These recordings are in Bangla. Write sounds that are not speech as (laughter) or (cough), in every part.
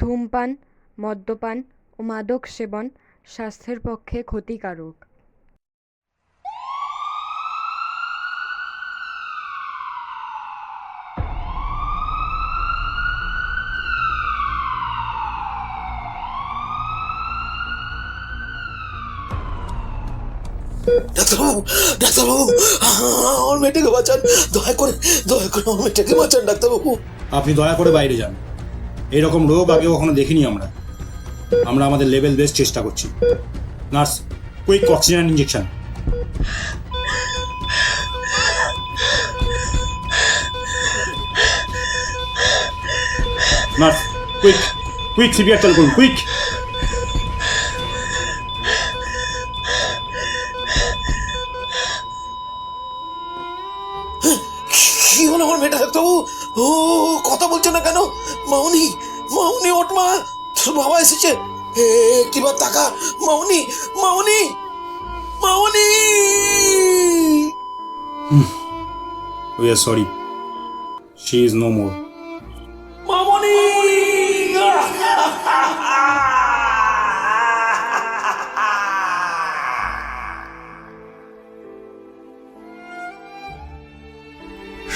ধূমপান মদ্যপান ও মাদক সেবন স্বাস্থ্যের পক্ষে ক্ষতিকারক। ডাক্তারবাবু ডাক্তারবাবু আমার মেয়েটাকে বাঁচান। দয়া করে দয়া করে আমার মেয়েটাকে বাঁচান ডাক্তারবাবু। আপনি দয়া করে বাইরে যান। এরকম রোগ আগে কখনো দেখিনি আমরা। আমরা আমাদের লেভেল বেস্ট চেষ্টা করছি। Nurse quick oxygen injection nurse quick quick CPR চালু করুন quick Mouni Mouni Mouni we are sorry she is no more Mamoni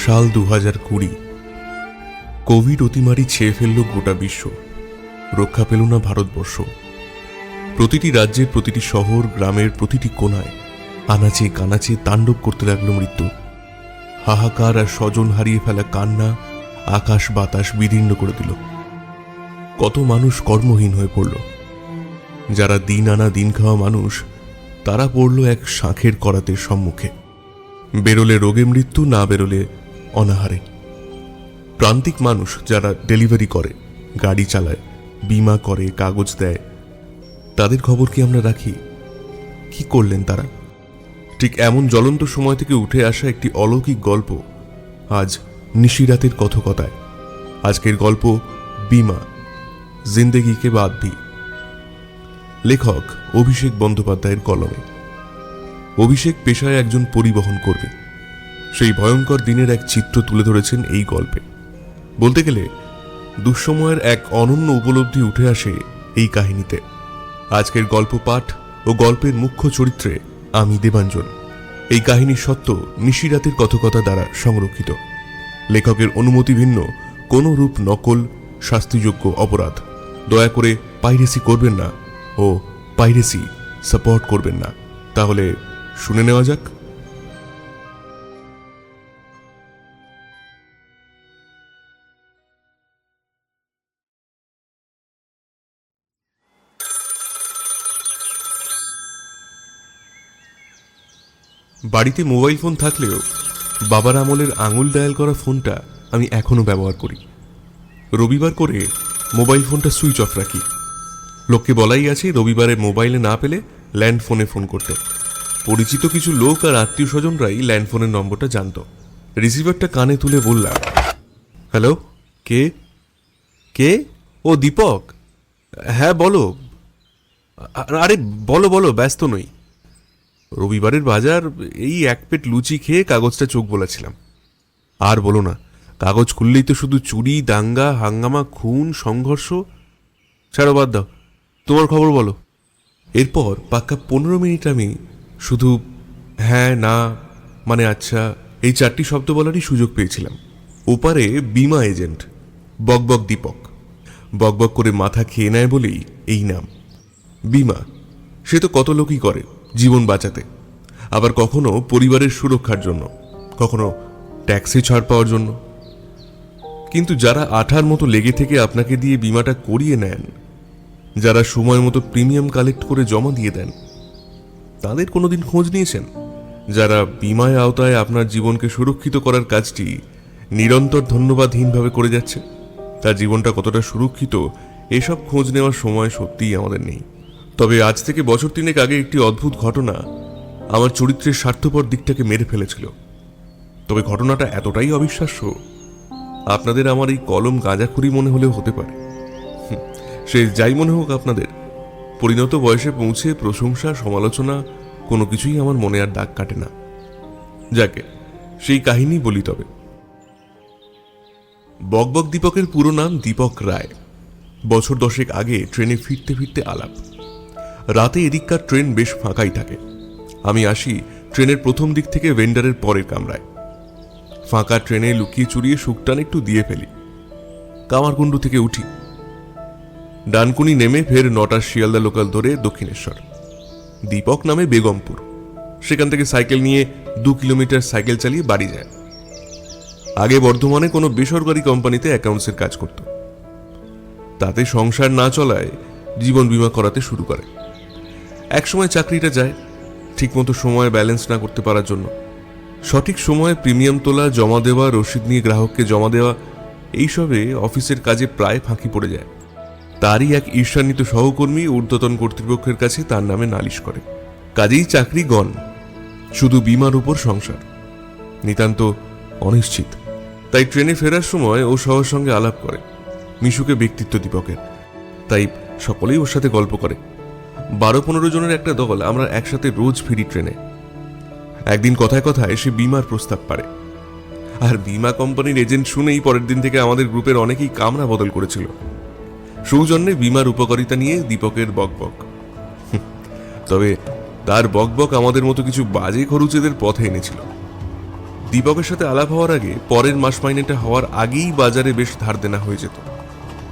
সাল দু হাজার কুড়ি। কোভিড অতিমারি ছেয়ে ফেলল গোটা বিশ্ব। রক্ষা পেল না ভারতবর্ষ। প্রতিটি রাজ্যের প্রতিটি শহর, গ্রামের প্রতিটি কোনায় আনাচে কানাচে তাণ্ডব করতে লাগল মৃত্যু। হাহাকার আর স্বজন হারিয়ে ফেলা কান্না আকাশ বাতাস বিদীর্ণ করে দিল। কত মানুষ কর্মহীন হয়ে পড়ল। যারা দিন আনা দিন খাওয়া মানুষ, তারা পড়ল এক শাঁখের করাতের সম্মুখে। বেরোলে রোগে মৃত্যু, না বেরোলে অনাহারে। প্রান্তিক মানুষ যারা ডেলিভারি করে, গাড়ি চালায়, বিমা করে, কাগজ দেয় তাদের খবর কি আমরা রাখি? কি করলেন তারা? ঠিক এমন জ্বলন্ত সময় থেকে উঠে আসা একটি অলৌকিক গল্প আজ নিশিরাতের কথকতায়। আজকের গল্প বিমা, জিন্দেগিকে বাদ দি। লেখক অভিষেক বন্দ্যোপাধ্যায়ের কলমে। অভিষেক পেশায় একজন পরিবহন কর্মী। সেই ভয়ঙ্কর দিনের এক চিত্র তুলে ধরেছেন এই গল্পে। বলতে গেলে দুঃসময়ের এক অনন্য উপলব্ধি উঠে আসে এই কাহিনীতে। আজকের গল্প পাঠ ও গল্পের মুখ্য চরিত্রে আমি দেবাঞ্জন। এই কাহিনী সত্য নিশিরাতের কথকতা দ্বারা সংরক্ষিত। লেখকের অনুমতি ভিন্ন, কোনো রূপ নকল, শাস্তিযোগ্য অপরাধ। দয়া করে পাইরেসি করবেন না ও পাইরেসি সাপোর্ট করবেন না। তাহলে শুনে নেওয়া যাক। বাড়িতে মোবাইল ফোন থাকলেও বাবার আমলের আঙুল ডায়াল করা ফোনটা আমি এখনও ব্যবহার করি। রবিবার করে মোবাইল ফোনটা সুইচ অফ রাখি। লোককে বলাই আছে রবিবারে মোবাইলে না পেলে ল্যান্ড ফোনে ফোন করতে। পরিচিত কিছু লোক আর আত্মীয় স্বজনরাই ল্যান্ড ফোনের নম্বরটা জানতো। রিসিভারটা কানে তুলে বললাম, হ্যালো, কে? কে? ও দীপক? হ্যাঁ বলো। আরে, বলো বলো, ব্যস্ত নই। রবিবারের বাজার, এই এক পেট লুচি খেয়ে কাগজটা চোখ বলেছিলাম আর বলো না, কাগজ খুললেই তো শুধু চুরি, দাঙ্গা, হাঙ্গামা, খুন, সংঘর্ষ। ছাড়ো, বাদ দাও। তোমার খবর বলো। এরপর পাক্কা পনেরো মিনিট আমি শুধু হ্যাঁ না মানে আচ্ছা এই চারটি শব্দ বলারই সুযোগ পেয়েছিলাম। ওপারে বিমা এজেন্ট বকবক দীপক। বকবক করে মাথা খেয়ে নেয় বলেই এই নাম, বিমা। সে তো কত লোকই করে। জীবন বাঁচাতে। আবার কখনো পরিবারের সুরক্ষার জন্য, কখনো ট্যাক্সি ছাড় পাওয়ার জন্য। কিন্তু যারা আঠার মতো লেগে থেকে আপনাকে দিয়ে বিমাটা করিয়ে নেন, যারা সময় মতো প্রিমিয়াম কালেক্ট করে জমা দিয়ে দেন, তাদের কোনোদিন খোঁজ নিয়েছেন? যারা বিমায় আওতায় আপনার জীবনকে সুরক্ষিত করার কাজটি নিরন্তর ধন্যবাদহীনভাবে করে যাচ্ছে, তার জীবনটা কতটা সুরক্ষিত, এসব খোঁজ নেওয়ার সময় সত্যিই আমাদের নেই। তবে আজ থেকে বছর তিনেক আগে একটি অদ্ভুত ঘটনা আমার চরিত্রের স্বার্থপর দিকটাকে মেরে ফেলেছিল। তবে ঘটনাটা এতটাই অবিশ্বাস্য, আপনাদের আমার এই কলম গাঁজাখুরি মনে হলেও হতে পারে। সে যাই মনে হোক আপনাদের, পরিণত বয়সে পৌঁছে প্রশংসা, সমালোচনা, কোনো কিছুই আমার মনে আর দাগ কাটে না। যাকে, সেই কাহিনী বলি তবে। বকবক দীপকের পুরো নাম দীপক রায়। বছর দশেক আগে ট্রেনে ফিরতে ফিরতে আলাপ। রাতে এদিককার ট্রেন বেশ ফাঁকাই থাকে। আমি আসি ট্রেনের প্রথম দিক থেকে ভেন্ডারের পরের কামরায়। ফাঁকা ট্রেনে লুকিয়ে চুরিয়ে শুকটান একটু দিয়ে ফেলি। কামারকুণ্ডু থেকে উঠি। ডানকুনি নেমে ফের নটার শিয়ালদা লোকাল ধরে দক্ষিণেশ্বর। দীপক নামে বেগমপুর। সেখান থেকে সাইকেল নিয়ে দু কিলোমিটার সাইকেল চালিয়ে বাড়ি যায়। আগে বর্ধমানে কোনো বেসরকারি কোম্পানিতে অ্যাকাউন্টসের কাজ করত। তাতে সংসার না চলায় জীবন বীমা করাতে শুরু করে। একসময় চাকরিটা যায়, ঠিকমতো সময় ব্যালেন্স না করতে পারার জন্য। সঠিক সময়ে প্রিমিয়াম তোলা, জমা দেওয়া, রসিদ নিয়ে গ্রাহককে জমা দেওয়া, এইসবে অফিসের কাজে প্রায় ফাঁকি পড়ে যায়। তারই এক ঈর্ষান্বিত সহকর্মী ঊর্ধ্বতন কর্তৃপক্ষের কাছে তার নামে নালিশ করে। কাজেই চাকরি গণ, শুধু বিমার উপর সংসার। নিতান্ত অনিশ্চিত। তাই ট্রেনে ফেরার সময় ও সবার সঙ্গে আলাপ করে। মিশুকে ব্যক্তিত্ব দীপকের তাই সকলেই ওর সাথে গল্প করে। বারো পনেরো জনের একটা দল আমরা একসাথে রোজ ফিরি ট্রেনে। একদিন কথায় কথায় সে বিমার প্রস্তাব পারে। আর বিমা কোম্পানির এজেন্ট শুনেই পরের দিন থেকে আমাদের গ্রুপের অনেকেই কামরা বদল করেছিল। সৌজন্যে বিমার উপকারিতা নিয়ে দীপকের বকবক তবে তার বকবক আমাদের মতো কিছু বাজে খরুচেদের পথে এনেছিল। দীপকের সাথে আলাপ হওয়ার আগে পরের মাস মাইনেটা হওয়ার আগেই বাজারে বেশ ধার দেনা হয়ে যেত।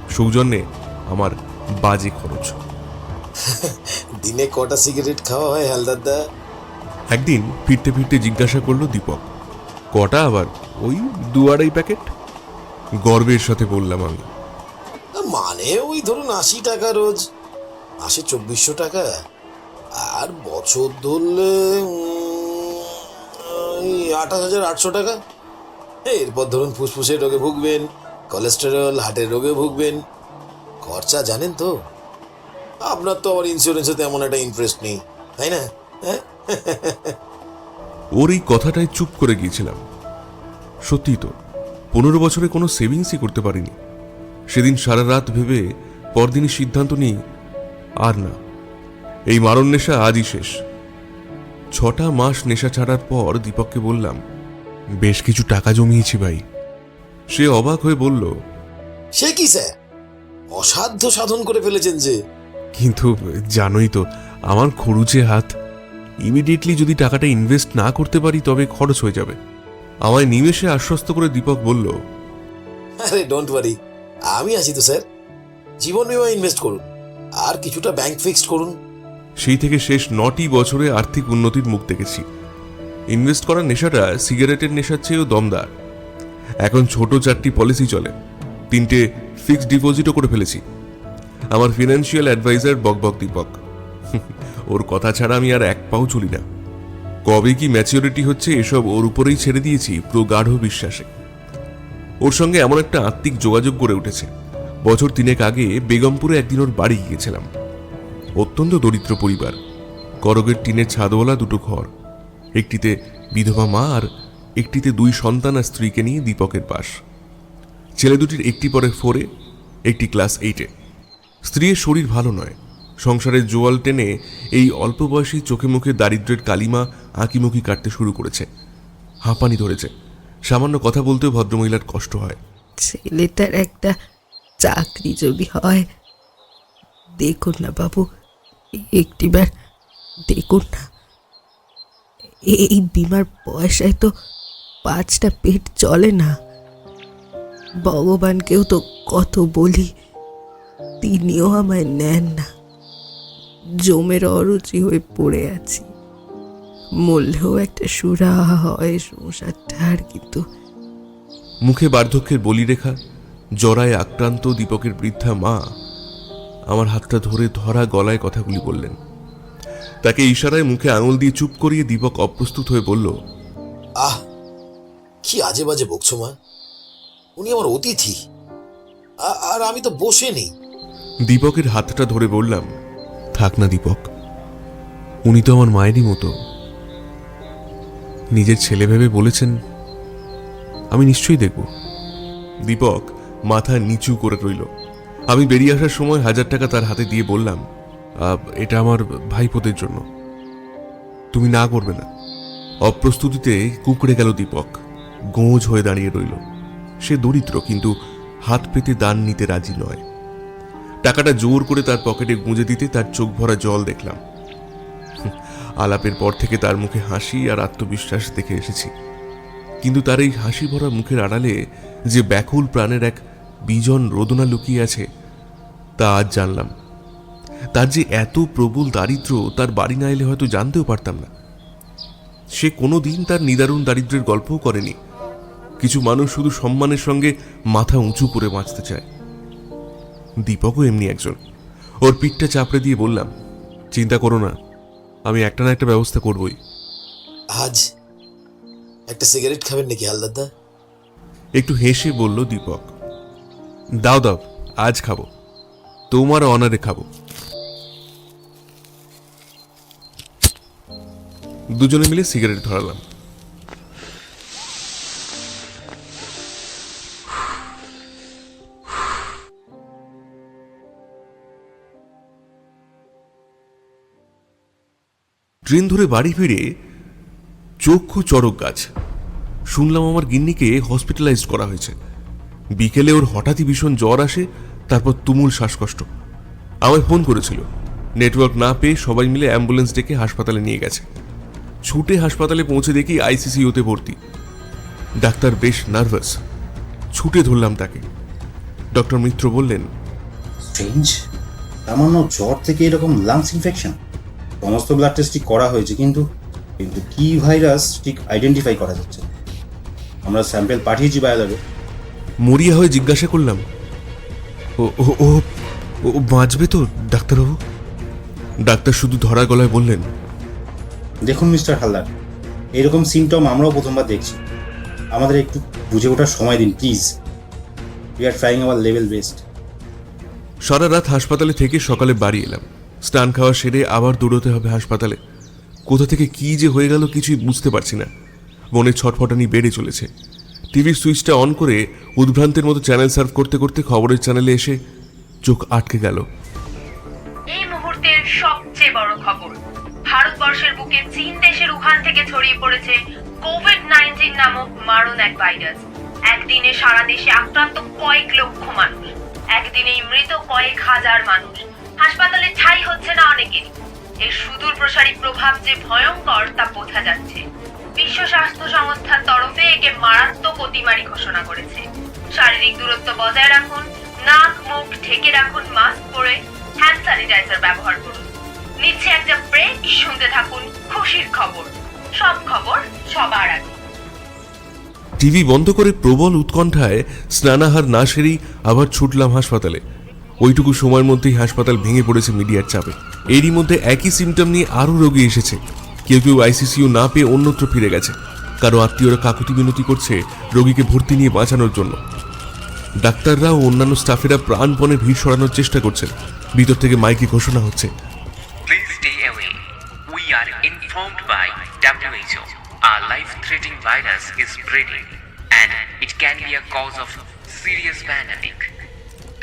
সৌজন্যে আমার বাজে খরচ। দিনে কটা সিগারেট খাওয়া হয় হালদারদা একদিন ফিরতে ফিরতে জিজ্ঞাসা করল দীপক। কটা আবার? ওই দু আড়াই প্যাকেট? গর্বের সাথে বললাম আমি। মানে ওই ধরুন আশি টাকা রোজ। আসে চব্বিশশো টাকা। আর বছর ধরলে আঠাশ হাজার আটশো টাকা। এরপর ধরুন ফুসফুসের রোগে ভুগবেন কোলেস্টেরল হার্টের রোগে ভুগবেন। খরচা জানেন তো? আপনার তো আমার ইন্স্যুরেন্সে তেমন একটা ইন্টারেস্ট নেই তাই না? হ্যাঁ? ওর এই কথাটায় চুপ করে গিয়েছিলাম। সত্যি তো পনেরো বছরে কোনো সেভিংসই করতে পারিনি। সেদিন সারা রাত ভেবে পরদিনই সিদ্ধান্ত নিই আর না এই মারণ নেশা আজই শেষ। ছটা মাস নেশা ছাড়ার পর দীপককে বললাম বেশ কিছু টাকা জমিয়েছি ভাই। সে অবাক হয়ে বলল সে কি স্যার? অসাধ্য সাধন করে ফেলেছেন যে। কিন্তু জানোই তো আমার খরুচে হাত। ইমিডিয়েটলি যদি টাকাটা ইনভেস্ট না করতে পারি তবে খরচ হয়ে যাবে। আমায় নিমেষে আশ্বস্ত করে দীপক বলল আরে ডোন্ট ওয়ারি আমি আছি তো স্যার। জীবন বিমা ইনভেস্ট করুন। আর কিছুটা ব্যাংক ফিক্সড করুন। সেই থেকে শেষ নটি বছরে আর্থিক উন্নতির মুখ দেখেছি। ইনভেস্ট করার নেশাটা সিগারেটের নেশার চেয়েও দমদার। এখন ছোট চারটি পলিসি চলে। তিনটে ফিক্সড ডিপোজিটও করে ফেলেছি। আমার ফিনান্সিয়াল অ্যাডভাইজার বকবক দীপক। ওর কথা ছাড়া আমি আর এক পাও চলি না। কবে কি ম্যাচিওরিটি হচ্ছে এসব ওর উপরেই ছেড়ে দিয়েছি প্রগাঢ় বিশ্বাসে। ওর সঙ্গে এমন একটা আত্মিক যোগাযোগ গড়ে উঠেছে। বছর তিনেক আগে বেগমপুরে একদিন ওর বাড়ি গিয়েছিলাম। অত্যন্ত দরিদ্র পরিবার। করগের টিনের ছাদওয়ালা দুটো ঘর। একটিতে বিধবা মা আর একটিতে দুই সন্তান আর স্ত্রীকে নিয়ে দীপকের বাস। ছেলে দুটির একটি পরে ফোরে একটি ক্লাস এইটে স্ত্রীর শরীর ভালো নয়। সংসারের জোয়াল টেনে এই অল্প বয়সী চোখে মুখে দারিদ্রের কালিমা আঁকিমুখি কাটতে শুরু করেছে। হাঁপানি ধরেছে। সামান্য কথা বলতেও ভদ্রমহিলার কষ্ট হয়। ছেলেটার একটা চাকরি যদি হয়, দেখুন না বাবু, একটিবার দেখুন না। এই বিমার পয়সায় তো পাঁচটা পেট চলে না। ভগবানকেও তো কত বলি। তিনিও আমায় নেন না। জমের অরুচি হয়ে পড়ে আছি। মরলেও একটা সুরা হয় সংসারটার কিন্তু মুখে বার্ধক্যের বলিরেখা জরায় আক্রান্ত দীপকের বৃদ্ধা মা আমার হাতটা ধরে ধরা গলায় কথাগুলি বললেন। তাকে ইশারায় মুখে আঙুল দিয়ে চুপ করিয়ে দীপক অপ্রস্তুত হয়ে বলল আহ কি আজে বাজে বকছো মা? উনি আমার অতিথি। আ- আর আমি তো বসে নেই। দীপকের হাতটা ধরে বললাম থাক না দীপক উনি তো আমার মায়েরই মতো। নিজের ছেলে ভেবে বলেছেন আমি নিশ্চয়ই দেখব। দীপক মাথা নিচু করে রইল। আমি বেরিয়ে আসার সময় হাজার টাকা তার হাতে দিয়ে বললাম "আহ, এটা আমার ভাইপোদের জন্য। তুমি না করবে না। অপ্রস্তুতিতে কুকড়ে গেল দীপক। গোঁজ হয়ে দাঁড়িয়ে রইল। সে দরিদ্র কিন্তু হাত পেতে দান নিতে রাজি নয়। টাকাটা জোর করে তার পকেটে গুঁজে দিতে তার চোখ ভরা জল দেখলাম। আলাপের পর থেকে তার মুখে হাসি আর আত্মবিশ্বাস দেখে এসেছি। কিন্তু তার এই হাসি ভরা মুখের আড়ালে যে ব্যাকুল প্রাণের এক বিজন রোদনা লুকিয়ে আছে, তা আজ জানলাম। তার যে এত প্রবল দারিদ্র, তার বাড়ি না এলে হয়তো জানতেও পারতাম না। সে কোনো দিন তার নিদারুণ দারিদ্রের গল্পও করেনি। কিছু মানুষ শুধু সম্মানের সঙ্গে মাথা উঁচু করে বাঁচতে চায়। দীপকও এমনি একজন। ওর পিঠটা চাপড়ে দিয়ে বললাম চিন্তা করো না আমি একটা না একটা ব্যবস্থা করবই। আজ একটা সিগারেট খাবেন নাকি হালদারদা একটু হেসে বলল দীপক দাও দাও আজ খাব। তোমার অনারে খাব। দুজনে মিলে সিগারেট ধরালাম। ট্রেন ধরে বাড়ি ফিরে চক্ষু চড়ক গাছ। শুনলাম আমার গিন্নিকে হসপিটালাইজড করা হয়েছে। বিকেলে ওর হঠাৎই ভীষণ জ্বর আসে, তারপর তুমুল শ্বাসকষ্ট। আমায় ফোন করেছিল। নেটওয়ার্ক না পেয়ে সবাই মিলে অ্যাম্বুলেন্স ডেকে হাসপাতালে নিয়ে গেছে। ছুটে হাসপাতালে পৌঁছে দেখি আইসিসিউতে ভর্তি। ডাক্তার বেশ নার্ভাস। ছুটে ধরলাম তাকে। ডক্টর মিত্র বললেন স্ট্রেঞ্জ জ্বর থেকে এরকম লাংস ইনফেকশন সমস্ত ব্লাড টেস্টই করা হয়েছে কিন্তু কিন্তু কী ভাইরাস ঠিক আইডেন্টিফাই করা যাচ্ছে আমরা স্যাম্পেল পাঠিয়েছি বায়োল্যাবে মরিয়া হয়ে জিজ্ঞাসা করলাম ও ও ও ও বাঁচবে তো ডাক্তারবাবু? ডাক্তার শুধু ধরা গলায় বললেন দেখুন মিস্টার হালদার এরকম সিমটম আমরাও প্রথমবার দেখছি। আমাদের একটু বুঝে ওঠার সময় দিন please we are trying our level best সারা রাত হাসপাতালে থেকে সকালে বাড়ি এলাম। স্নান খাওয়া সেরে আবার দৌড়তে হবে হাসপাতালে। কোথা থেকে কি যে হয়ে গেল কিছুই বুঝতে পারছি না। মনে ছটফটানি বেড়ে চলেছে। টিভির সুইচটা অন করে উদ্ভ্রান্তের মতো চ্যানেল সার্ভ করতে করতে খবরের চ্যানেলে এসে চোখ আটকে গেল। এই মুহূর্তের সবচেয়ে বড় খবর, ভারতবর্ষের বুকে চীন দেশের উহান থেকে ছড়িয়ে পড়েছে কোভিড নাইন্টিন নামক মারণ এক ভাইরাস। একদিনে সারা দেশে আক্রান্ত কয়েক লক্ষ মানুষ, একদিনেই মৃত কয়েক হাজার মানুষ। হাসপাতালে ঠাই হচ্ছে না অনেকেরই এর সুদূর প্রসারী প্রভাব যে ভয়ঙ্কর, তা বোঝা যাচ্ছে। বিশ্ব স্বাস্থ্য সংস্থার তরফে একে মারাত্মক অতিমারি ঘোষণা করেছে। শারীরিক দূরত্ব বজায় রাখুন, নাক, মুখ ঢেকে রাখুন, মাস্ক পরে হ্যান্ড স্যানিটাইজার ব্যবহার করুন। নিচ্ছে একটা ব্রেক, শুনতে থাকুন খুশির খবর। সব খবর সবার আগে। টিভি বন্ধ করে প্রবল উৎকণ্ঠায় স্নানাহার না সেরেই আবার ছুটলাম হাসপাতালে। ওইটুকু সময়ের মধ্যেই হাসপাতাল ভেঙে পড়েছে মিডিয়ার চাপে। এরই মধ্যে একই সিমটম নিয়ে আরও রোগী এসেছে। কেউ কেউ আইসিসিউ না পেয়ে অন্যত্র ফিরে গেছে। কারও আত্মীয়রা কাকুতি মিনতি করছে রোগীকে ভর্তি নিয়ে বাঁচানোর জন্য। ডাক্তাররা ও অন্যান্য স্টাফেরা প্রাণপণে ভিড় সরানোর চেষ্টা করছেন। ভিতর থেকে মাইকে ঘোষণা হচ্ছে.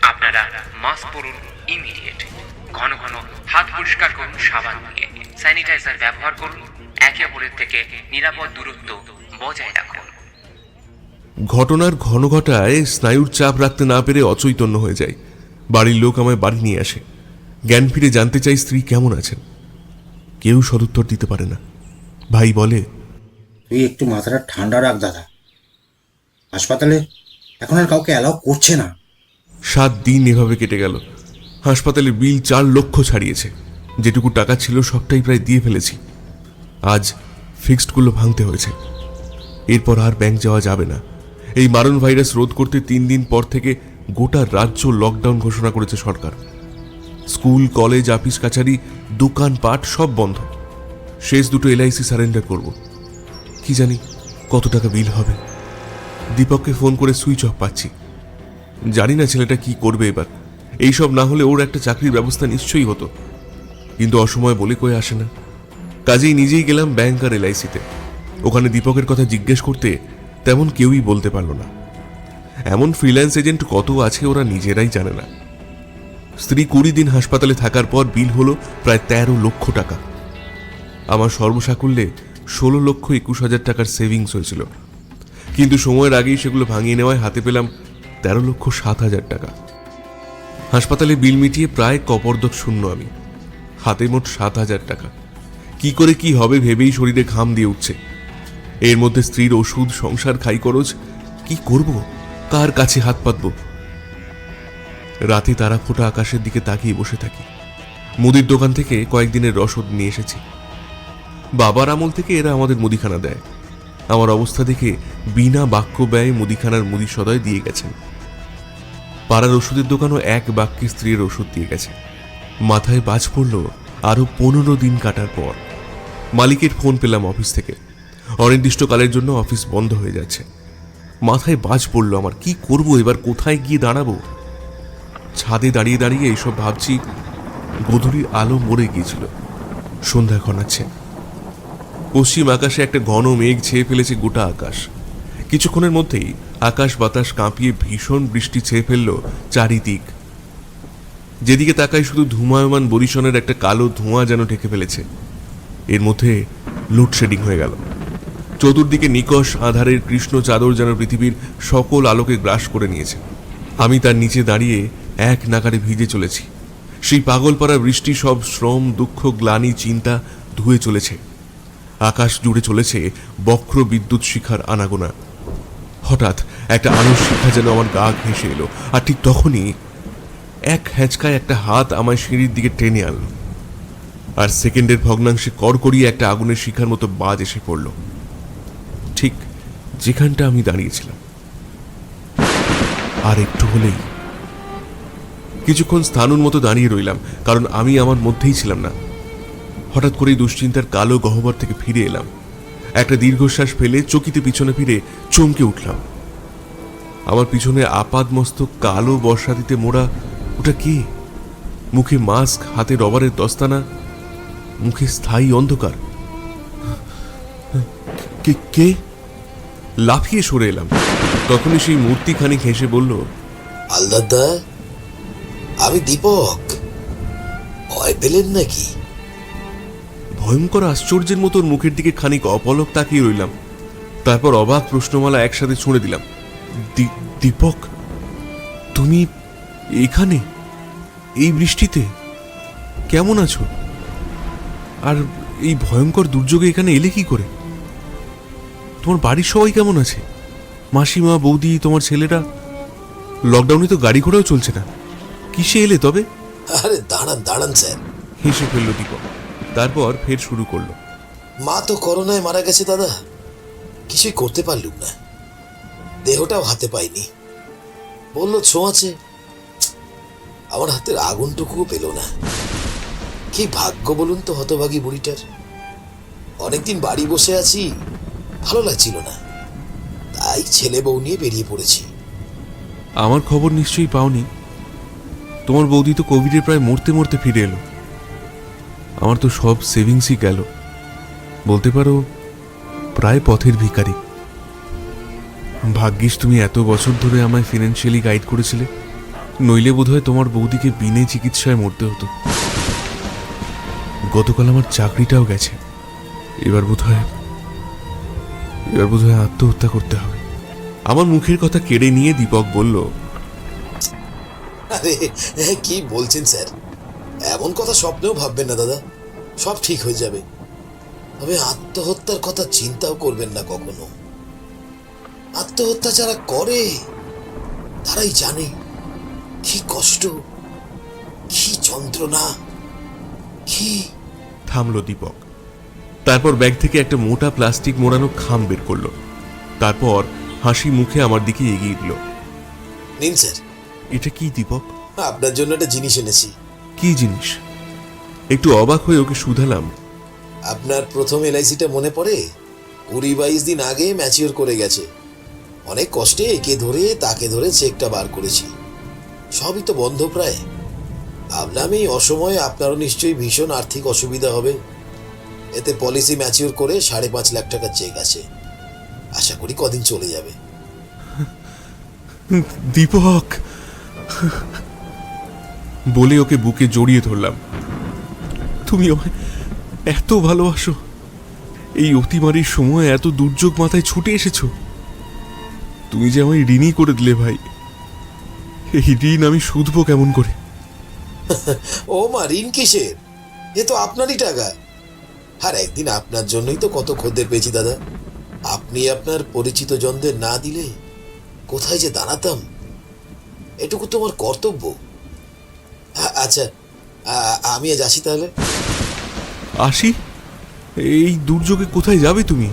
আপনারা মাস্ক পরুন ইমিডিয়েট ঘন ঘন হাত পরিষ্কার করুন সাবান দিয়ে। স্যানিটাইজার ব্যবহার করুন। একে অপরের থেকে নিরাপদ দূরত্ব বজায় রাখুন। ঘটনার ঘন ঘটায় স্নায়ুর চাপ রাখতে না পেরে অচৈতন্য হয়ে যায়। বাড়ির লোক আমায় বাড়ি নিয়ে আসে। জ্ঞান ফিরে জানতে চাই স্ত্রী কেমন আছেন? কেউ সদুত্তর দিতে পারে না। ভাই বলে তুই একটু মাথাটা ঠান্ডা রাখ দাদা। হাসপাতালে এখন আর কাউকে অ্যালাউ করছে না। সাত দিন এভাবে কেটে গেল। হাসপাতালের বিল চার লক্ষ ছাড়িয়েছে। যেটুকু টাকা ছিল সবটাই প্রায় দিয়ে ফেলেছি। আজ ফিক্সডগুলো ভাঙতে হয়েছে। এরপর আর ব্যাংক যাওয়া যাবে না। এই মারণ ভাইরাস রোধ করতে তিন দিন পর থেকে গোটা রাজ্য লকডাউন ঘোষণা করেছে সরকার। স্কুল, কলেজ, অফিস, কাছারি, দোকান, পাট সব বন্ধ। শেষ দুটো এলআইসি সারেন্ডার করব। কি জানি কত টাকা বিল হবে। দীপককে ফোন করে সুইচ অফ পাচ্ছি। জানি না ছেলেটা কি করবে এবার। এইসব না হলে ওর একটা চাকরির ব্যবস্থা নিশ্চয়ই হতো। কিন্তু অসময় বলে কয়ে আসে না। কাজেই নিজেই গেলাম ব্যাংক আর এলআইসিতে। ওখানে দীপকের কথা জিজ্ঞেস করতে তেমন কেউই বলতে পারল না। এমন ফ্রিল্যান্স এজেন্ট কত আছে ওরা নিজেরাই জানে না। স্ত্রী কুড়ি দিন হাসপাতালে থাকার পর বিল হলো প্রায় তেরো লক্ষ টাকা। আমার সর্বসাকুল্যে ষোলো লক্ষ একুশ হাজার টাকার সেভিংস হয়েছিল। কিন্তু সময়ের আগেই সেগুলো ভাঙিয়ে নেওয়ায় হাতে পেলাম তেরো লক্ষ সাত হাজার টাকা। হাসপাতালে বিল মিটিয়ে প্রায় কপর্দক শূন্য আমি। হাতে মোট সাত হাজার টাকা। কি করে কি হবে ভেবেই শরীরে ঘাম দিয়ে উঠছে। এর মধ্যে স্ত্রীর ওষুধ, সংসার খাই খরচ কি করব? কার কাছে হাত পাতব? রাতে তারা ফোটা আকাশের দিকে তাকিয়ে বসে থাকি। মুদির দোকান থেকে কয়েকদিনের রসদ নিয়ে এসেছি। বাবার আমল থেকে এরা আমাদের মুদিখানা দেয়। আমার অবস্থা দেখে বিনা বাক্য ব্যয়ে মুদিখানার মুদি সদয় দিয়ে গেছেন। পাড়ার ওষুধের দোকানও এক বাক্যে স্ত্রীর ওষুধ দিয়ে গেছে। মাথায় বাজ পড়ল আরও পনেরো দিন কাটার পর। মালিকের ফোন পেলাম অফিস থেকে। অনির্দিষ্টকালের জন্য অফিস বন্ধ হয়ে যাচ্ছে। মাথায় বাজ পড়ল আমার, কি করব এবার? কোথায় গিয়ে দাঁড়াবো? ছাদে দাঁড়িয়ে দাঁড়িয়ে এইসব ভাবছি গোধূলির আলো মরে গিয়েছিল। সন্ধ্যা ঘনাচ্ছে। পশ্চিম আকাশে একটা ঘন মেঘ ছেয়ে ফেলেছে গোটা আকাশ। কিছুক্ষণের মধ্যেই আকাশ বাতাস কাঁপিয়ে ভীষণ বৃষ্টি ছেয়ে ফেলল চারিদিক। যেদিকে তাকাই শুধু ধুমায়মান বরিশনের একটা কালো ধোঁয়া যেন ঢেকে ফেলেছে। এর মধ্যে লোডশেডিং হয়ে গেল। চতুর্দিকে নিকষ আধারের কৃষ্ণ চাদর যেন পৃথিবীর সকল আলোকে গ্রাস করে নিয়েছে। আমি তার নিচে দাঁড়িয়ে এক নাগারে ভিজে চলেছি। সেই পাগলপাড়া বৃষ্টি সব শ্রম, দুঃখ, গ্লানি, চিন্তা ধুয়ে চলেছে। আকাশ জুড়ে চলেছে বক্র বিদ্যুৎ শিখার আনাগোনা। হঠাৎ একটা আলোর শিখা যেন আমার গা ঘেঁষে এলো, আর ঠিক তখনই এক হ্যাঁচকায় একটা হাত আমায় সিঁড়ির দিকে টেনে আনলো। আর সেকেন্ডের ভগ্নাংশে কড়কড়িয়ে একটা আগুনের শিখার মতো বাজ এসে পড়ল। ঠিক যেখানটা আমি দাঁড়িয়েছিলাম। আর একটু হলেই কিছুক্ষণ স্থানুর মতো দাঁড়িয়ে রইলাম, কারণ আমি আমার মধ্যেই ছিলাম না। হঠাৎ করেই দুশ্চিন্তার কালো গহ্বর থেকে ফিরে এলাম। একটা দীর্ঘশ্বাস ফেলে চকিতে পিছনে ফিরে চমকে উঠলাম। আমার পিছনে আপাদ মস্তক কালো বর্ষাদিতে মোড়া, ওটা কে? মুখে মাস্ক, হাতে রবারের দস্তানা, মুখে স্থায়ী অন্ধকার। কে কে? লাফিয়ে সরে এলাম। তখনই সেই মূর্তি মূর্তিখানি হেসে বলল আলদাদা আমি দীপক। ভয় পেলেন নাকি? ভয়ঙ্কর আশ্চর্যের মতো মুখের দিকে খানিক অপলক তাকিয়ে রইলাম। তারপর অবাক প্রশ্নমালা একসাথে ছুঁড়ে দিলাম। দীপক তুমি এখানে? এই বৃষ্টিতে? কেমন আছো? আর এই ভয়ঙ্কর দুর্যোগে এখানে এলে কি করে? তোমার বাড়ির সবাই কেমন আছে? মাসিমা বৌদি তোমার ছেলেরা? লকডাউনে তো গাড়ি ঘোড়াও চলছে না। কিসে এলে তবে? আরে দাঁড়ান দাঁড়ান স্যার। হেসে ফেলল দীপক। তারপর ফের শুরু করল। মা তো করোনায় মারা গেছে দাদা। কিছুই করতে পারলুম না। দেহটাও হাতে পাইনি। বলল ছোঁয়াছে আমার হাতের আগুনটুকুও পেল না। কি ভাগ্য বলুন তো হতভাগী বুড়িটার। অনেকদিন বাড়ি বসে আছি ভালো লাগছিল না। তাই ছেলে বউ নিয়ে বেরিয়ে পড়েছি। আমার খবর নিশ্চয়ই পাওনি। তোমার বৌদি তো কোভিডে প্রায় মরতে মরতে ফিরে এলো। আমার তো সব সেভিংসই গেল। বলতে পারো, প্রায় পথের ভিখারি। ভাগ্যিস তুমি এত বছর ধরে আমায় ফিনান্সিয়ালি গাইড করেছিলে। নইলে বোধহয় তোমার বৌদিকে বিনে চিকিৎসায় মরতে হতো। গতকাল আমার চাকরিটাও গেছে। এবার বোধহয় এবার বোধহয় আত্মহত্যা করতে হবে। আমার মুখের কথা কেড়ে নিয়ে দীপক বলল, আরে, কি বলছেন স্যার? এমন কথা স্বপ্নেও ভাববেন না, দাদা। সব ঠিক হয়ে যাবে। তবে আত্মহত্যার কথা চিন্তাও করবেন না কখনো। আত্মহত্যা যারা করে তারাই জানে কি কষ্ট কি যন্ত্রণা কি থামল দীপক। তারপর ব্যাগ থেকে একটা মোটা প্লাস্টিক মোড়ানো খাম বের করল। তারপর হাসি মুখে আমার দিকে এগিয়ে দিল। নিন স্যার। এটা কি দীপক? আপনার জন্য একটা জিনিস এনেছি। কি জিনিস? একটু অবাক হয়ে ওকে শুধালাম। আপনার প্রথম এলআইসিটা মনে পড়ে? কুড়ি বাইশ দিন আগে ম্যাচিওর করে গেছে। অনেক কষ্টে একে ধরে তাকে ধরে চেকটা বার করেছি। সবই তো বন্ধ প্রায়। ভাবলাম এই অসময়ে আপনারও নিশ্চয়ই ভীষণ আর্থিক অসুবিধা হবে। এতে পলিসি ম্যাচিওর করে সাড়ে পাঁচ লাখ টাকা চেক আছে। আশা করি কদিন চলে যাবে। দীপক! বলে ওকে বুকে জড়িয়ে ধরলাম। তুমি আমায় এত ভালোবাসো। এই অতিমারির সময় এত দুর্যোগ মাথায় ছুটে এসেছ। তুমি যে আমায় ঋণই করে দিলে ভাই, এই ঋণ আমি শুধবো কেমন করে? (laughs) ও মা ঋণ কিসের? এ তো আপনারই টাকা। আর একদিন আপনার জন্যই তো কত খদ্দের পেয়েছি দাদা। আপনি আপনার পরিচিত জনদের না দিলে কোথায় যে দাঁড়াতাম? এটুকু তো আমার কর্তব্য। আচ্ছা আমি আজ আসি তাহলে? আসি? এই দুর্যোগে কোথায় যাবে তুমি?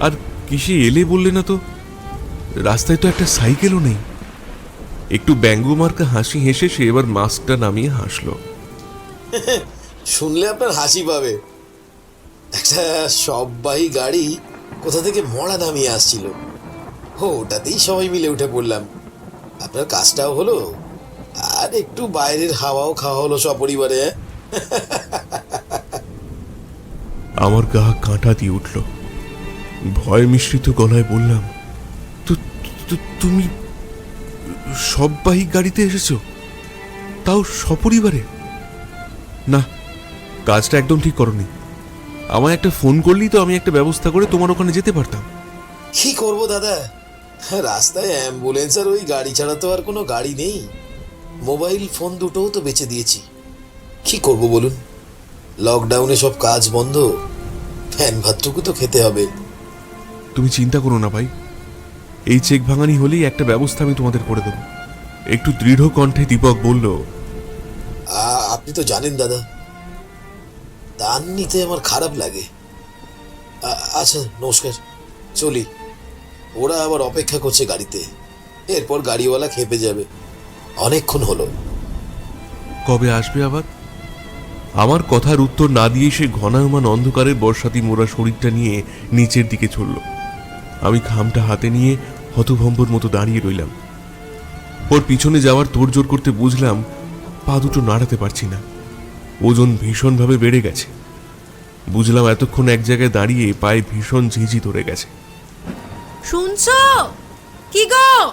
আর কিসে এলে বললে না তো? রাস্তায় তো একটা সাইকেলও নেই। একটু ব্যঙ্গ মার্কা হাসি হেসে সে এবার মাস্কটা নামিয়ে হাসলো। শুনলে আপনার হাসি পাবে। একটা সববাহী গাড়ি কোথা থেকে মরা নামিয়ে আসছিল। ওটাতেই সবাই মিলে উঠে পড়লাম। আপনার কাজটাও হলো। আর একটু বাইরের হাওয়াও খাওয়া হলো সপরিবারে হ্যাঁ? আমার গা কাঁটা দিয়ে উঠল। ভয় মিশ্রিত গলায় বললাম, "তু- তু- তুমি সববাহী গাড়িতে এসেছ? তাও সপরিবারে? না, কাজটা একদম ঠিক করনি। আমায় একটা ফোন করলেই তো আমি একটা ব্যবস্থা করে তোমার ওখানে যেতে পারতাম। কি করব দাদা? রাস্তায় অ্যাম্বুলেন্স আর ওই গাড়ি ছাড়া তো আর কোনো গাড়ি নেই। মোবাইল, ফোন দুটোও তো বেচে দিয়েছি। কি করব বলুন? লকডাউনে সব কাজ বন্ধ। ফ্যান ভাতটুকু তো খেতে হবে। তুমি চিন্তা করো না ভাই। এই চেক ভাঙানি হলেই একটা ব্যবস্থা আমি তোমাদের করে দেবো। একটু দৃঢ় কণ্ঠে দীপক বলল আপনি তো জানেন দাদা দান নিতে আমার খারাপ লাগে। আচ্ছা নমস্কার চলি। ওরা আবার অপেক্ষা করছে গাড়িতে। এরপর গাড়িওয়ালা খেপে যাবে। অনেকক্ষণ হলো। কবে আসবে আবার? আমার কথার উত্তর না দিয়ে সে ঘনায়মান অন্ধকারের বর্ষাতি মোড়া শরীরটা নিয়ে নিচের দিকে চলল। আমি খামটা হাতে নিয়ে হতভম্বর মতো দাঁড়িয়ে রইলাম। ওর পিছনে যাওয়ার তোড়জোড় করতে বুঝলাম পা দুটো নাড়াতে পারছি না। ওজন ভীষণভাবে বেড়ে গেছে। বুঝলাম এতক্ষণ এক জায়গায় দাঁড়িয়ে পায়ে ভীষণ ঝিঝি ধরে গেছে। শুনছো? কি গো?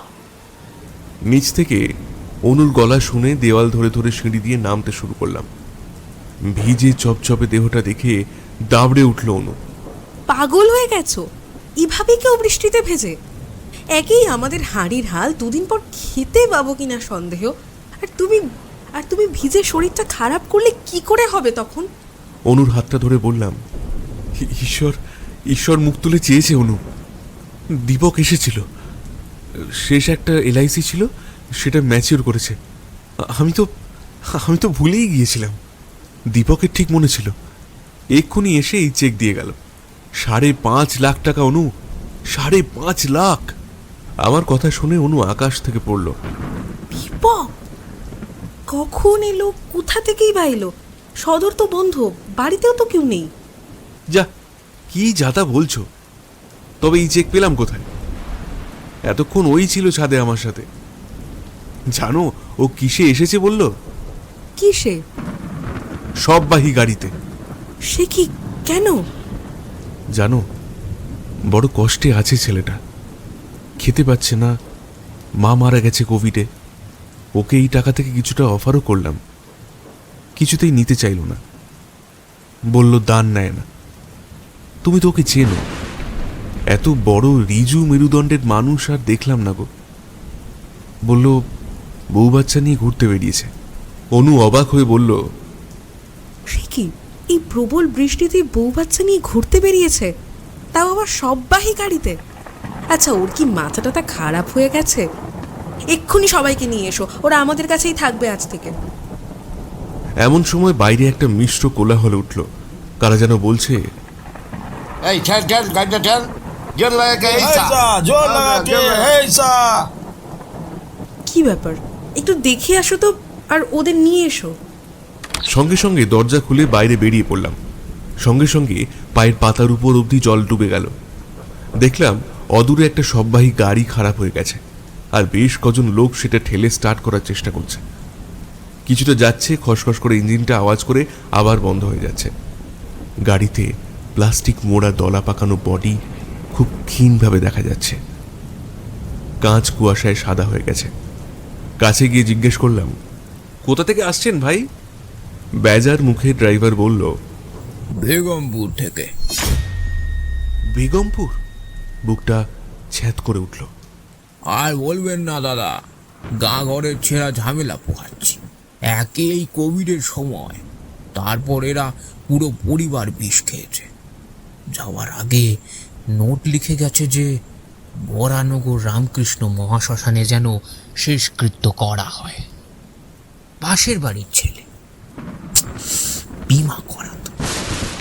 নিচ থেকে অনুর গলা শুনে দেওয়াল ধরে ধরে সিঁড়ি দিয়ে নামতে শুরু করলাম। ভিজে চপচপে দেহটা দেখে দাবড়ে উঠল অনু। পাগল হয়ে গেছো? এভাবে কেউ বৃষ্টিতে ভেজে? একই আমাদের হাঁড়ির হাল দুদিন পর খেতে পাবো কিনা সন্দেহ? আর তুমি আর তুমি ভিজে শরীরটা খারাপ করলে কি করে হবে তখন? অনুর হাতটা ধরে বললাম ঈশ্বর ঈশ্বর মুখ তুলে চেয়েছে অনু। দীপক এসেছিল। শেষ একটা এলআইসি ছিল সেটা ম্যাচিওর করেছে। আমি তো আমি তো ভুলেই গিয়েছিলাম। দীপকের ঠিক মনে ছিল। এক্ষুনি এসে এই চেক দিয়ে গেল। সাড়ে পাঁচ লাখ টাকা অনু। সাড়ে পাঁচ লাখ। আমার কথা শুনে অনু আকাশ থেকে পড়ল। দীপক! কখন এলো? কোথা থেকেই বা এলো? সদর তো বন্ধ বাড়িতেও তো কেউ নেই। যা কি যাতা বলছো? তবে এই চেক পেলাম কোথায়? এতক্ষণ ওই ছিল ছাদে আমার সাথে। জানো ও কিসে এসেছে বলল? কিসে? সববাহী গাড়িতে। সে কি কেন? জানো বড় কষ্টে আছে ছেলেটা। খেতে পাচ্ছে না মা মারা গেছে কোভিডে। ওকে এই টাকা থেকে কিছুটা অফারও করলাম। কিছুতেই নিতে চাইল না। বলল দান নেয় না। তুমি তো ওকে চেনো। এত বড় রিজু মেরুদণ্ডের মানুষ আর দেখলাম না গো। বলল বউ বাচ্চা নিয়ে ঘুরতে বেরিয়েছে। অনু অবাক হয়ে বলল সে কি? এই প্রবল বৃষ্টিতে বউ বাচ্চা নিয়ে ঘুরতে বেরিয়েছে। তাও আবার সববাহী গাড়িতে। আচ্ছা ওর কি মাথা টাথা খারাপ হয়ে গেছে? এক্ষুনি সবাইকে নিয়ে এসো ওরা আমাদের কাছেই থাকবে আজ থেকে। এমন সময় বাইরে একটা মিশ্র কোলাহল উঠল। কারা যেন বলছে এই ঠেল ঠেল গাড়িটা ঠেল জোর লাগে জোর লাগাকে কি ব্যাপার? একটু দেখে আসো তো আর ওদের নিয়ে এসো। সঙ্গে সঙ্গে দরজা খুলে বাইরে বেরিয়ে পড়লাম। সঙ্গে সঙ্গে পায়ের পাতার উপর অবধি জল ডুবে গেল। দেখলাম অদূরে একটা সববাহী গাড়ি খারাপ হয়ে গেছে, আর বেশ কজন লোক সেটা ঠেলে স্টার্ট করার চেষ্টা করছে। কিছুটা যাচ্ছে, খসখস করে ইঞ্জিনটা আওয়াজ করে আবার বন্ধ হয়ে যাচ্ছে। গাড়িতে প্লাস্টিক মোড়া দলা পাকানো বডি খুব ক্ষীণভাবে দেখা যাচ্ছে। কাঁচ কুয়াশায় সাদা হয়ে গেছে। কাছে গিয়ে জিজ্ঞেস করলাম, কোথা থেকে আসছেন ভাই? বেজার মুখে ড্রাইভার বলল বেগমপুর থেকে। বেগমপুর বুকটা ছ্যাদ করে উঠল। আর বলবেন না দাদা গা ঘরের ছেঁড়া ঝামেলা পোহাচ্ছি। একে এই কোভিডের সময় তারপর এরা পুরো পরিবার বিষ খেয়েছে। যাওয়ার আগে নোট লিখে গেছে যে বরানগর রামকৃষ্ণ মহাশ্মশানে যেন শেষকৃত্য করা হয়। পাশের বাড়ির বিমা করাতো।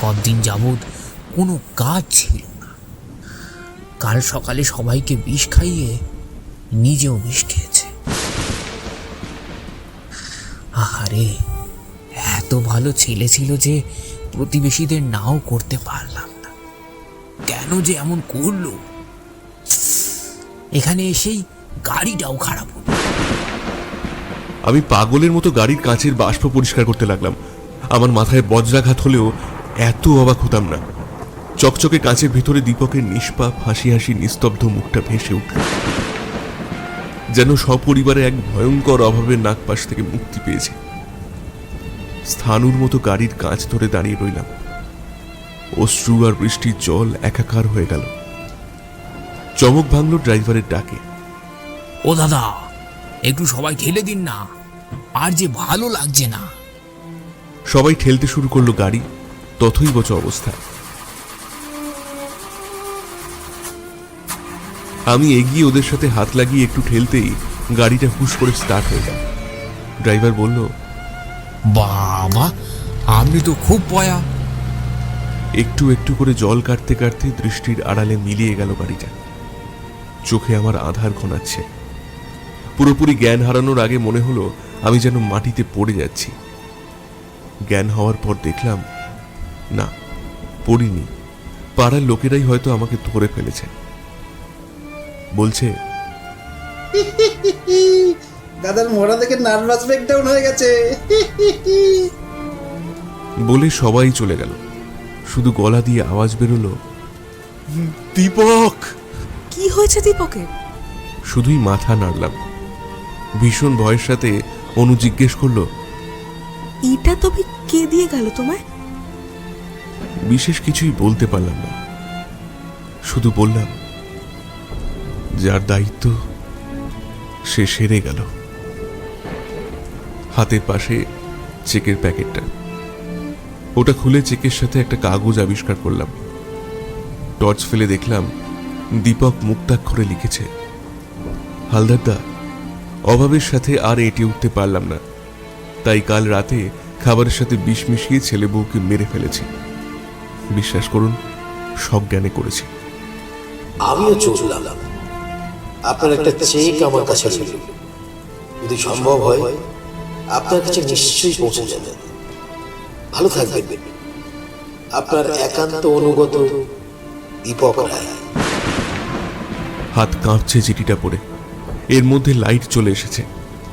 কদিন যাবৎ কোনো কাজ ছিল না। কাল সকালে সবাইকে বিষ খাইয়ে নিজেও বিষ খেয়েছে। আহারে, এত ভালো ছেলে ছিল যে প্রতিবেশীদের নাও করতে পারলাম না। কেন যে এমন করল? এখানে এসেই গাড়িটাও খারাপ আমি পাগলের মতো গাড়ির কাঁচের বাষ্প পরিষ্কার করতে লাগলাম। আমার মাথায় বজ্রাঘাত হলেও এত অবাক হতাম না। চকচকে কাঁচের ভিতরে দীপকের নিষ্পাপ হাসি হাসি নিস্তব্ধ মুখটা ভেসে উঠল। যেন সপরিবারে এক ভয়ঙ্কর অভাবের নাকপাশ থেকে মুক্তি পেয়েছে। স্থানুর মতো গাড়ির কাঁচ ধরে দাঁড়িয়ে রইলাম। অশ্রু আর বৃষ্টির জল একাকার হয়ে গেল। চমক ভাঙল ড্রাইভারের ডাকে। ও দাদা, একটু সবাই ঠেলে দিন না। আর যে ভালো লাগছে না। সবাই ঠেলতে শুরু করল গাড়ি। তথই বচ অবস্থা। আমি এগিয়ে ওদের সাথে হাত লাগিয়ে একটু ঠেলতেই গাড়িটা হুশ করে স্টার্ট হয়ে গেল। ড্রাইভার বলল বাবা আমি তো খুব পয়া। একটু একটু করে জল কাটতে কাটতে দৃষ্টির আড়ালে মিলিয়ে গেল গাড়িটা। চোখে আমার আধার ঘনাচ্ছে। পুরোপুরি জ্ঞান হারানোর আগে মনে হলো আমি যেন মাটিতে পড়ে যাচ্ছি। জ্ঞান হওয়ার পর দেখলাম না পড়িনি। পাড়ার লোকেরাই হয়তো আমাকে ধরে ফেলেছে। বলছে দাদার মোড়া থেকে নার্ভাস ব্রেকডাউন হয়ে গেছে। বলে সবাই চলে গেল। শুধু গলা দিয়ে আওয়াজ বেরোলো দীপক! কি হয়েছে দীপকের শুধুই মাথা নাড়লাম। ভীষণ ভয়ের সাথে অনু জিজ্ঞেস করল এটা তবে কে দিয়ে গেল তোমায়? বিশেষ কিছুই বলতে পারলাম না। শুধু বললাম, যার দায়িত্ব সে সেরে গেল। হাতের পাশে চেকের প্যাকেটটা। ওটা খুলে চেকের সাথে একটা কাগজ আবিষ্কার করলাম। টর্চ ফেলে দেখলাম, দীপক মুক্তাক্ষরে লিখেছে, হালদারদা, অভাবের সাথে আর এঁটে উঠতে পারলাম না। তাই কাল রাতে খাবারের সাথে বিষ মিশিয়ে ছেলে বউকে মেরে ফেলেছি। বিশ্বাস করুন সজ্ঞানে করেছি। আমিও চললাম। আপনার একটা চেক আমার কাছে যদি সম্ভব হয় আপনার কাছে নিশ্চয়ই পৌঁছে যাবে। ভালো থাকবেন। আপনার একান্ত অনুগত দীপক রায়। হাত কাঁপছে চিঠিটা পড়ে। এর মধ্যে লাইট চলে এসেছে।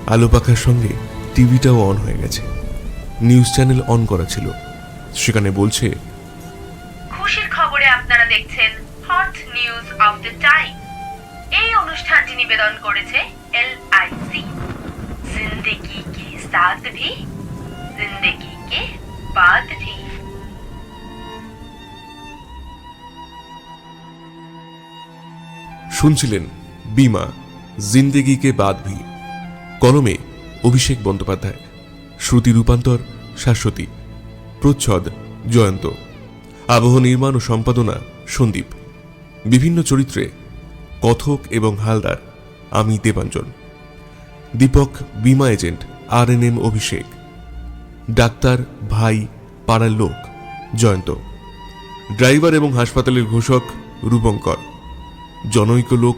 আলো পাখার সঙ্গে টিভিটাও অন হয়ে গেছে। নিউজ চ্যানেল অন করা ছিল। সেখানে বলছে খুশির খবরে আপনারা দেখছেন hot news of the time এই অনুষ্ঠানটি নিবেদন করেছে এলআইসি জিন্দেগি কে সাথ ভি জিন্দেগি কে বাদ ভি। শুনছিলেন বিমা জিন্দেগিকে বাদ ভি। কলমে অভিষেক বন্দ্যোপাধ্যায়, শ্রুতি রূপান্তর, শাশ্বতী, প্রচ্ছদ, জয়ন্ত, আবহ নির্মাণ ও সম্পাদনা, সন্দীপ। বিভিন্ন চরিত্রে কথক এবং হালদার, আমি দেবাঞ্জন। দীপক, বিমা এজেন্ট আর এন এম অভিষেক। ডাক্তার, ভাই, পাড়ার লোক, জয়ন্ত। ড্রাইভার এবং হাসপাতালের ঘোষক, রূপঙ্কর। জনৈক লোক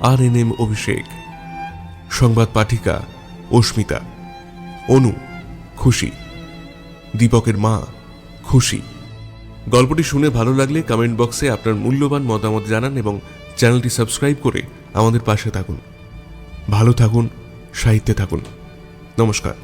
আর এন এম অভিষেক। সংবাদ পাঠিকা অস্মিতা, অনু, খুশি, দীপকের মা, খুশি। গল্পটি শুনে ভালো লাগলে কমেন্ট বক্সে আপনার মূল্যবান মতামত জানান এবং চ্যানেলটি সাবস্ক্রাইব করে আমাদের পাশে থাকুন। ভালো থাকুন, সাহিত্যে থাকুন। নমস্কার।